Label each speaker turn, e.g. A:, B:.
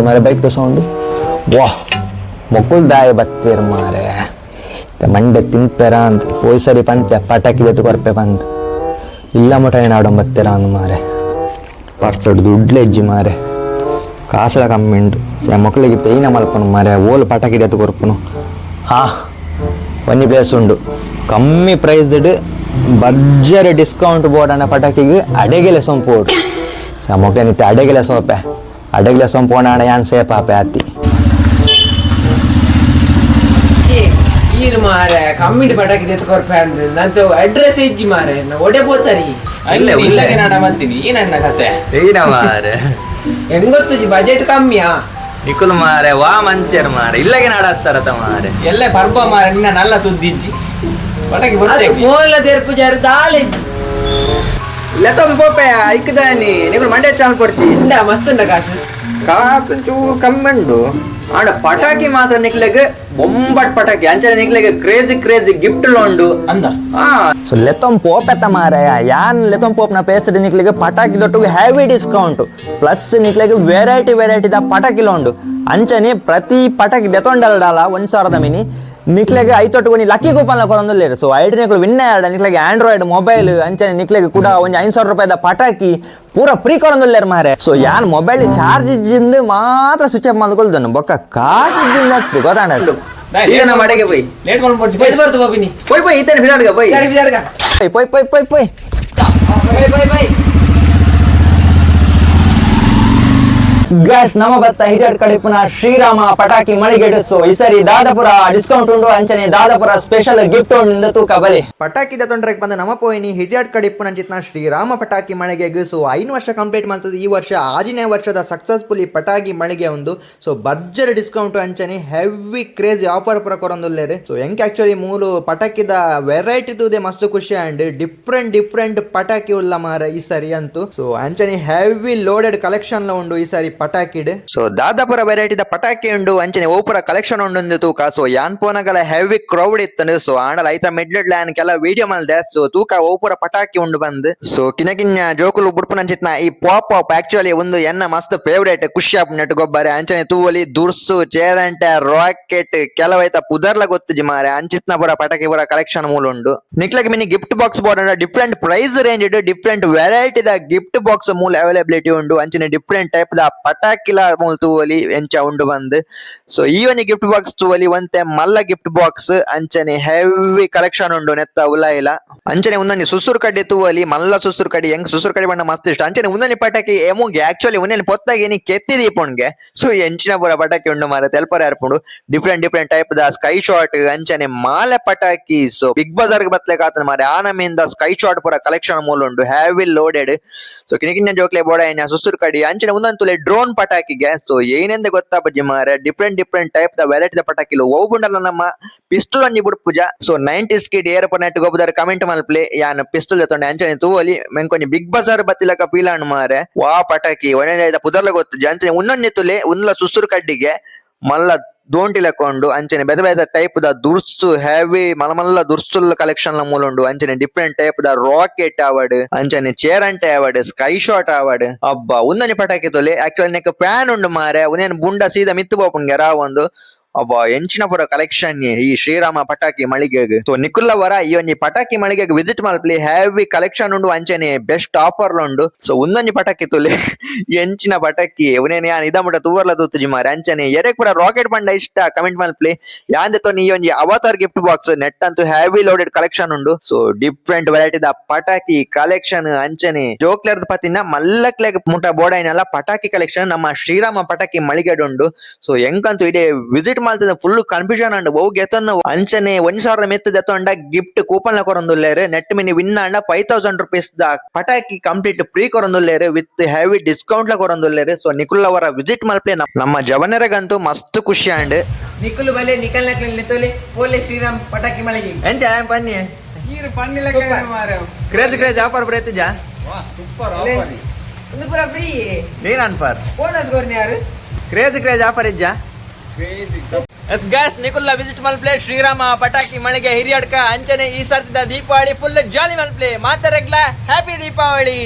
A: ಮಾರೆ bike sound ವಾ ದಾಯ ಬತ್ತೀರ್ ಮಾರೆ ಮಂಡೆ ತಿಂಪೆರ ಅಂತ ಹೋಯ್ ಸರಿ ಪಂತೆ ಪಟಾಕಿ ಎತ್ತು ಕೊರ್ಪೆ ಬಂತು ಇಲ್ಲ ಮಠ ಏನಾಡೋ ಬತ್ತೀರ ಅಂದ್ ಮಾರೆ ಪರ್ಸಡ್ ದುಡ್ಲೆಜ್ಜಿ ಮಾರೆ ಕಾಸಲ ಕಮ್ಮಿ ಉಂಟು ಸೇ ಮಕ್ಕಳಿಗೆ ಪೇಯ್ನ ಮಲ್ಪನು ಮಾರೆ ಓಲ್ ಪಟಾಕಿ ಎತ್ತು ಕೊರ್ಪನು ಹಾ ಒಂಜಿ ಪ್ಲೇಸ್ ಉಂಡು ಕಮ್ಮಿ ಪ್ರೈಸ್ಡ್ ಭರ್ಜರಿ ಡಿಸ್ಕೌಂಟ್ ಬೋರ್ಡನ ಪಟಾಕಿಗೆ ಅಡೆಗೆಲೆ ಸೊಂಪು ನಮಗೆ ನಿತ್ಯ ಅಡೆ ಗಿಲೆ ಸೋಪೆ ಅಡೆ ಗಿಲೆ ಸೋಂಪೋಣ ಯಾನ್ ಸೇಪ ಆಪೆ
B: ಅತ್ತಿ ಮಾರೆ ಕಮ್ಮಿಡ್ ಪಟಾಕಿ ತೆತ್ಕೊರ್ಪೆ ಅಂದ್ರೆ ನಂದು ಅಡ್ರೆಸ್ ಇಜ್ಜಿ ಮಾರೆ ಒಡೆ ಬೋತಾರಿ
C: ಇಲ್ಲ ಇಲ್ಲಗೆ ನಾಡ ಬಂತೀನಿ ಈ ನನ್ನ ಕತೆ
A: ಏನ ಮಾರೆ
B: ಹೆಂಗೊತ್ತು ಬಜೆಟ್ ಕಮ್ಮಿಯಾ
A: ನಿಖುಲ್ ಮಾರೆ ವಾ ಮಂಚರ್ ಮಾರೆ ಇಲ್ಲಗೆ ನಾಡತ್ತಾರತ ಮಾರೆ
C: ಎಲ್ಲ ಪರ್ಬ ಮಾರೆ ನಿನ್ನ ನಲ್ಲ ಸುದ್ದಿಜ್ಜಿ ಪಟಾಕಿ
B: ಫೋನ್ಲ ತೆರ್ಪು ಜಾರು ದಾಳಿಜ್ಜಿ
A: ಲೆತಂ ಪೋಪೆ ಐಕ್ದಾನಿ ನಿಕುಲ್ ಮಂಡ್ಯ ಚಾಲ್ ಕೊಡ್ತಿ
B: ಇಂದ ಮಸ್ತುಂಡ ಕಾಸು.
A: ಕಾಸು ಚೂ ಕಮ್ಮಿ ಉಂಡು ಆಡ ಪಟಾಕಿ ಮಾತ್ರ ನಿಕ್ಲೆಗ್ ಬೊಂಬಟ್ ಪಟಾಕಿ ಅಂಚನೆ ನಿಕ್ಲೆಗ್ ಕ್ರೇಜಿ ಕ್ರೇಜಿ ಗಿಫ್ಟ್ ಉಂಡು.
C: ಅಂದ.
A: ಸೊ ಲೆತೊಂ ಪೋಪೆತ ಮಾರಾಯ ಯಾನ್ ಲೆತೊಂ ಪೋಪ್ನ ಪೇಸ್ಡ್ ನಿಕ್ಲಿಗೆ ಪಟಾಕಿ ದೊಟ್ಟಿಗೆ ಹೆವಿ ಡಿಸ್ಕೌಂಟ್ ಪ್ಲಸ್ ನಿಕ್ಲಿಗೆ ವೆರೈಟಿ ವೆರೈಟಿದ ಪಟಾಕಿಲ ಉಂಡು. ಅಂಚನೆ ಪ್ರತಿ ಪಟಾಕಿ ದೆತೊಂಡಲ್ಡಾಲ ಒಂದ್ ಸಾವಿರದ ಮಿನಿ. ನಿಕ್ಲೆಗೆ ಐತೊಟ್ಟು ಒಂದು ಲಕ್ಕಿ ಕೂಪನ್ ಕೊರೊಂದುಲ್ಲೇರು ಸೊ ಐಡಿ ನಿಕ್ಲು ವಿನ್ನ ಆಡ ನಿಕ್ಲೆಗೆ ಆಂಡ್ರಾಯ್ಡ್ ಮೊಬೈಲ್ ಅಂಚನೆ ನಿಕ್ಲೆಗೆ ಕೂಡ ಒಂದು ಐದು ಸಾವಿರ ರೂಪಾಯಿದ ಪಟಾಕಿ ಪೂರ ಫ್ರೀ ಕೊರೊಂದುಲ್ಲೇರು ಮಾರೆ ಸೊ ಯಾನ್ ಮೊಬೈಲ್ ಚಾರ್ಜ್ ಇಜ್ಜಿಂದು ಮಾತ್ರ ಸ್ವಿಚ್ ಆಫ್ ಮಾಡ್ಕೊಳ್ದನು ಬೊಕ್ಕ ಕಾಸು ಇಜ್ಜಿಂದ ಗೊತ್ತಾಂಡ ಈಗ ನಮ್ಮ ಅಡೆಗೆ ಬೈ.
C: ಲೇಟ್ ಮಾಡ್ಬಿಟ್ಟು
B: ಬೈದು ಬರ್ತು ಬಾಬಿನಿ
A: ಪೋಯ್ ಪೋಯ್ ಈತನ ಬಿಡಾಡ್ಗ ಬೈ. ಪೋಯ್ ಪೋಯ್ ಪೋಯ್ ಪೋಯ್.
B: Bye bye bye.
A: ಗ್ಯಾಸ್ ನಮ್ಮ ಭತ್ತ ಹಿರಿಯಡ್ ಕಡೆ ಪುನಃ ಶ್ರೀರಾಮ, ಪಟಾಕಿ ಮಳಿಗೆಡಿಸು ಈ ದಾದಾಪುರ ಡಿಸ್ಕೌಂಟ್ ಉಂಡು, ಅಂಚನೆ ದಾದಪುರ ಸ್ಪೆಷಲ್ ಗಿಫ್ಟ್ ಉಂಡು ತೂಕ ಬಲಿ.
D: ಪಟಾಕಿದ ತೊಂದರೆಗೆ ಬಂದ ನಮ್ಮ ಪೋಯಿನಿ ಹಿರಿಯಡ್ ಕಡಿಪುನ ಚಿತ್ನ ಶ್ರೀರಾಮ ಪಟಾಕಿ ಮಳಿಗೆ ಗಿಸು ಐನು ವರ್ಷ ಕಂಪ್ಲೀಟ್ ಮಾಡ್ತದೆ. ಈ ವರ್ಷ ಆರನೇ ವರ್ಷದ ಸಕ್ಸಸ್ಫುಲಿ ಪಟಾಕಿ ಮಳಿಗೆ ಒಂದು ಸೊ ಭರ್ಜರಿ ಡಿಸ್ಕೌಂಟ್ ಅಂಚನೆ ಹೆವಿ ಕ್ರೇಜಿ ಆಫರ್ ಪುರ ಕೊರೊಂದುಲ್ಲೇರಿ. ಸೊ ಎಂಕ್ ಆಕ್ಚುಲಿ ಮೂಲು ಪಟಾಕಿದ ವೆರೈಟಿ ದೂದೆ ಮಸ್ತ್ ಖುಷಿ ಅಂಡ್ ಡಿಫ್ರೆಂಟ್ ಡಿಫ್ರೆಂಟ್ ಪಟಾಕಿ ಉಲ್ಲ ಮಾರ ಈ ಸರಿ ಅಂತೂ. ಸೊ ಅಂಚನೆ ಹೆವಿ ಲೋಡೆಡ್ ಕಲೆಕ್ಷನ್ ಉಂಡು ಈ ಸಾರಿ ಪಟಾಕಿಡ್. ಸೊ ದಾದಾಪುರ ವೆರೈಟಿದ ಪಟಾಕಿ ಉಂಡು, ಅಂಚನೆ ಓಪುರ ಕಲೆಕ್ಷನ್ ಉಂಡು ತೂಕ. ಸೊ ಯಾನ್ ಪೋನಗಲ ಹೆವಿ ಕ್ರೌಡ್ ಇತ್ತಂಡು. ಸೊ ಆಂಡಲ ಐತ ಮಿಡ್ಲೆಡ್ ಲ್ಯಾನ್ ಕೆಲ ವಿಡಿಯೋ ಮಲ್ದೆ. ಸೊ ತೂಕ ಓಪುರ ಪಟಾಕಿ ಉಂಡು ಬಂದ್. ಸೊ ಕಿನ ಜೋಕುಲು ಬುಡ್ಪುನ ಅಂಚಿತ್ನ ಈ ಪಾಪ್ ಆಪ್ ಆಕ್ಚುಲಿ ಒಂದು ಎನ್ನ ಮಸ್ತ್ ಫೇವ್ರೇಟ್ ಖುಷಿ ಅಪ್ನೆಟ್ ಗೊಬ್ಬರೆ. ಅಂಚನೆ ತೂವಲಿ ದುರ್ಸು, ಚೇರಂಟೆ ರಾಕೆಟ್ ಕೆಲವೈತ ಪುದರ್ಲ ಗೊತ್ತಿಜಿ ಮಾರೆ ಅಂಚಿತ್ನ ಪುರ ಪಟಾಕಿ ಪುರ ಕಲೆಕ್ಷನ್ ಮೂಲ ಉಂಡು. ನಿಕ್ಲಗ್ mini gift box board different price range ಇಟ್ಟು ಡಿಫ್ರೆಂಟ್ ವೆರೈಟಿ ದ ಗಿಫ್ಟ್ ಬಾಕ್ಸ್ ಮೂಲ ಅವೈಲಬಿಲಿಟಿ ಉಂಡು. ಅಂಚಿನ ಡಿಫ್ರೆಂಟ್ ಟೈಪ್ ದ ಪಟಾಕಿಲ ಮೂಲ ತೂವಲಿ ಎಂಚ ಉಂಡು ಬಂದ್. ಸೊ ಈ ಒಂದು ಗಿಫ್ಟ್ ಬಾಕ್ಸ್ ತೂವಲಿ ಒಂತೆ ಮಲ್ಲ ಗಿಫ್ಟ್ ಬಾಕ್ಸ್ ಅಂಚನೆ ಹೆವಿ ಕಲೆಕ್ಷನ್ ಉಂಡು, ನೆತ್ತ ಉಲಾಯಿಲ ಅಂಚನೆ ಉಂದನಿ ಸುಸುರು ಕಡ್ಡಿ ತೂವಲಿ ಮಲ್ಲ ಸುಸುರು ಕಡ್ಡಿ, ಹೆಂಗ್ ಸುಸುರು ಕಡ್ಡಿ ಬಣ್ಣ ಮಸ್ತ್ ಇಷ್ಟ. ಅಂಚನೆ ಒಂದೊಂದು ಪಟಾಕಿ ಎಮುಗೆ ಆಕ್ಚುಲಿ ಒಂದೊಂದು ಪೊತ್ತಾಗಿ ನೀ ಕೆತ್ತಿ ದೀಪುಣ್ಗೆ ಸೊ ಎಂಚಿನ ಪುರ ಪಟಾಕಿ ಉಂಡು ಮಾರ ತೆಲ್ಪರ ಯಾರ್ಪುಂಡು ಡಿಫ್ರೆಂಟ್ ಡಿಫ್ರೆಂಟ್ ಟೈಪ್ ದ ಸ್ಕೈ ಶಾಟ್ ಅಂಚನೆ ಮಾಲೆ ಪಟಾಕಿ ಸೊ ಬಿಗ್ ಬಜಾರ್ ಬತ್ಲೆ ಕಾತನ ಮಾರೆ ಆನಮಿಂದ ಸ್ಕೈ ಶಾಟ್ ಪುರ ಕಲೆಕ್ಷನ್ ಮೂಲ ಉಂಡು ಹ್ಯಾವಿ ಲೋಡೆಡ್ ಸೊ ಕಿನಿಕಿನ ಜೋಕ್ಲೆ ಬೋಡ ಏನ ಸುಸುರು ಕಡಿ ಅಂಚನೆ ಒಂದೊಂದು ತುಲೆ ಡ್ರೋನ್ ಪಟಾಕಿಗೆ ಸೊ ಏನೆಂದ ಗೊತ್ತಾ ಬಜ್ಜಿ ಮಾರೆ ಡಿಫ್ರೆಂಟ್ ಡಿಫ್ರೆಂಟ್ ಟೈಪ್ ದ ವೆರೈಟಿ ದ ಪಟಾಕಿಲು ಓಬುಂಡಲ್ಲ ನಮ್ಮ ಪಿಸ್ತೂಲ್ ಅಂಜಿ ಬುಡ್ ಪೂಜಾ. ಸೊ ನೈಂಟೀಸ್ ಕಿಡ್ ಏರ್ ಪನೆಟ್ ಗೊಬ್ಬರ ಕಮೆಂಟ್ ಮಲ್ಪ್ಲೆ ಯಾನ್ ಪಿಸ್ತೂಲ್ ತೊಂಡೆ ಅಂಚನೆ ತೂವಲಿ ಮೆಂಕೊಂಜಿ ಬಿಗ್ ಬಜಾರ್ ಬತ್ತಿಲಕ ಪೀಲಾಣ್ ಮಾರೆ. ವಾ, ಪಟಾಕಿ. ಒಣ ಪುದರ್ಲ ಗೊತ್ತು. ಅಂಚನೆ ಉನ್ನೊಂದು ತುಲೆ ಉನ್ಲ ಸುಸುರು ಕಡ್ಡಿಗೆ, ಮಲ್ಲ ದೋಂಟಿ ಲೆಕ್ಕೊಂಡು ಅಂಚನೆ ಬೆದ ಬೆದ ಟೈಪ್ ದ ದುರ್ಸು ಹೆವಿ ಮಲಮಲ್ಲ ದುರ್ಸುಲ್ ಕಲೆಕ್ಷನ್ ಮೂಲ ಉಂಡು. ಅಂಚನೆ ಡಿಫ್ರೆಂಟ್ ಟೈಪ್ ದ ರಾಕೆಟ್ ಆವಡ್ ಅಂಚನೆ ಚೇರ್ ಅಂಟೆ ಆವಡ್ ಸ್ಕೈ ಶಾಟ್ ಆವಡ್ ಅಬ್ಬ, ಉಂದನಿ ಪಟಾಕಿ ತೊಲೆ. ಆಕ್ಚುಲಿ ನೆಕ್ ಪ್ಯಾನ್ ಉಂಡು ಮಾರೆ. ಉನೇನ್ ಬುಂಡ ಸೀದಾ ಮಿತ್ತು ಪೋಪುಂಗೆ ರಾ ಒಂದು ಅಬ್ಬ ಎಂಚಿನ ಪುರ ಕಲೆಕ್ಷನ್ ಈ ಶ್ರೀರಾಮ ಪಟಾಕಿ ಮಳಿಗೆಗೆ. ಸೊ ನಿಕುಲ್ಲವರ ಈ ಒಂಜಿ ಪಟಾಕಿ ಮಳಿಗೆಗೆ ವಿಸಿಟ್ ಮಲ್ಪಲಿ ಹ್ಯಾವಿ ಕಲೆಕ್ಷನ್ ಉಂಡು ಅಂಚನೆ ಬೆಸ್ಟ್ ಆಫರ್ ಉಂಡು. ಸೊ ಉಂದೊಂಜಿ ಪಟಾಕಿ ತುಲೆ, ಎಂಚಿನ ಪಟಾಕಿ. ಅವನೇನೆ ಯಾನ್ ಇದ ಮುಟ ತೂವರ್ಲ ತೂತುಜಿ ಮಾರೆ. ಅಂಚನೆ, ಎರೆಕ್ ಪುರ ರಾಕೆಟ್ ಬಂಡ ಇಷ್ಟ ಕಮೆಂಟ್ ಮಲ್ಪಲಿ ಯಾಂದೆ ತೋ ಈ ಒಂಜಿ ಅವತಾರ್ ಗಿಫ್ಟ್ ಬಾಕ್ಸ್ ನೆಟ್ ಅಂತೂ ಹ್ಯಾವಿ ಲೋಡೆಡ್ ಕಲೆಕ್ಷನ್ ಉಂಡು. ಸೊ ಡಿಫ್ರೆಂಟ್ ವೆರೈಟಿ ದ ಪಟಾಕಿ ಕಲೆಕ್ಷನ್ ಅಂಚನೆ, ಜೋಕ್ಲರ್ದ ಪತಿನ ಮಲ್ಲಕ್ಲೆಗ್ ಮುಟ ಬೋಡೈನಲ್ಲ ಪಟಾಕಿ ಕಲೆಕ್ಷನ್ ನಮ್ಮ ಶ್ರೀರಾಮ ಪಟಾಕಿ ಮಳಿಗೆಡ್ ಉಂಡು ಸೊ ಎಂಕಂತೂ ಇಡೇ ವಿಸಿಟ್ ಮಾಡ್ತಿದ್ದ ಫುಲ್ ಕನ್ಫ್ಯೂಷನ್ ಅಂಡ್ ಬಹು ಗೆತನ್ನು ಅಂಚನೆ ಒಂದ್ ಸಾವಿರದ ಮೆತ್ತದ ಎತ್ತೊಂಡ ಗಿಫ್ಟ್ ಕೂಪನ್ ಲ ಕೊರೊಂದುಲ್ಲೇರು ನೆಟ್ ಮಿನಿ ವಿನ್ ಅಂಡ ಫೈವ್ ತೌಸಂಡ್ ರುಪೀಸ್ ದ ಪಟಾಕಿ ಕಂಪ್ಲೀಟ್ ಫ್ರೀ ಕೊರೊಂದುಲ್ಲೇರು ವಿತ್ ಹೆವಿ ಡಿಸ್ಕೌಂಟ್ ಲ ಕೊರೊಂದುಲ್ಲೇರು ಸೊ ನಿಖುಲ್ ಅವರ ವಿಸಿಟ್ ಮಲ್ಪೆ ನಮ್- ನಮ್ಮ ಜವನರಗಂತೂ ಮಸ್ತ್ ಖುಷಿ ಅಂಡ್.
B: ನಿಖುಲ್ ಬಲೆ ನಿಖಲ್ ನಕಲ್ ನಿತೋಲೆ. ಪೋಲೆ ಶ್ರೀರಾಮ್ ಪಟಾಕಿ ಮಳೆಗೆ
D: ಎಂಚ ಬನ್ನಿ.
C: ನೀರು ಪನ್ನಿಲ
D: ಕ್ರೇಜ್ ಕ್ರೇಜ್ ಆಫರ್ ಬರತ್ತಿಜ
C: ಸೂಪರ್
B: ಆಫರ್ ಇದು ಪೂರ ಫ್ರೀ
D: ನೀನ್ ಅನ್ಫರ್
B: ಬೋನಸ್ ಗೋರ್ನಿ ಯಾರು?
D: ಕ್ರೇಜ್ ಕ್ರೇಜ್ ಆಫರ್ ಇಜ್ಜ
C: ಎಸ್ ಗ್ಯಾಸ್ ನಿಕುಲ್ಲ ವಿಸಿಟ್ ಮಲ್ಪ್ಲೆ ಶ್ರೀರಾಮ, ಪಟಾಕಿ ಮಳಿಗೆ ಹಿರಿಯಡ್ಕ ಅಂಚನೆ, ಈ ಸರ್ತಿದ ದೀಪಾವಳಿ ಫುಲ್ ಜಾಲಿ ಮಲ್ಪ್ಲೆ ಮಾತಾರಗ್ಲ ಹ್ಯಾಪಿ ದೀಪಾವಳಿ.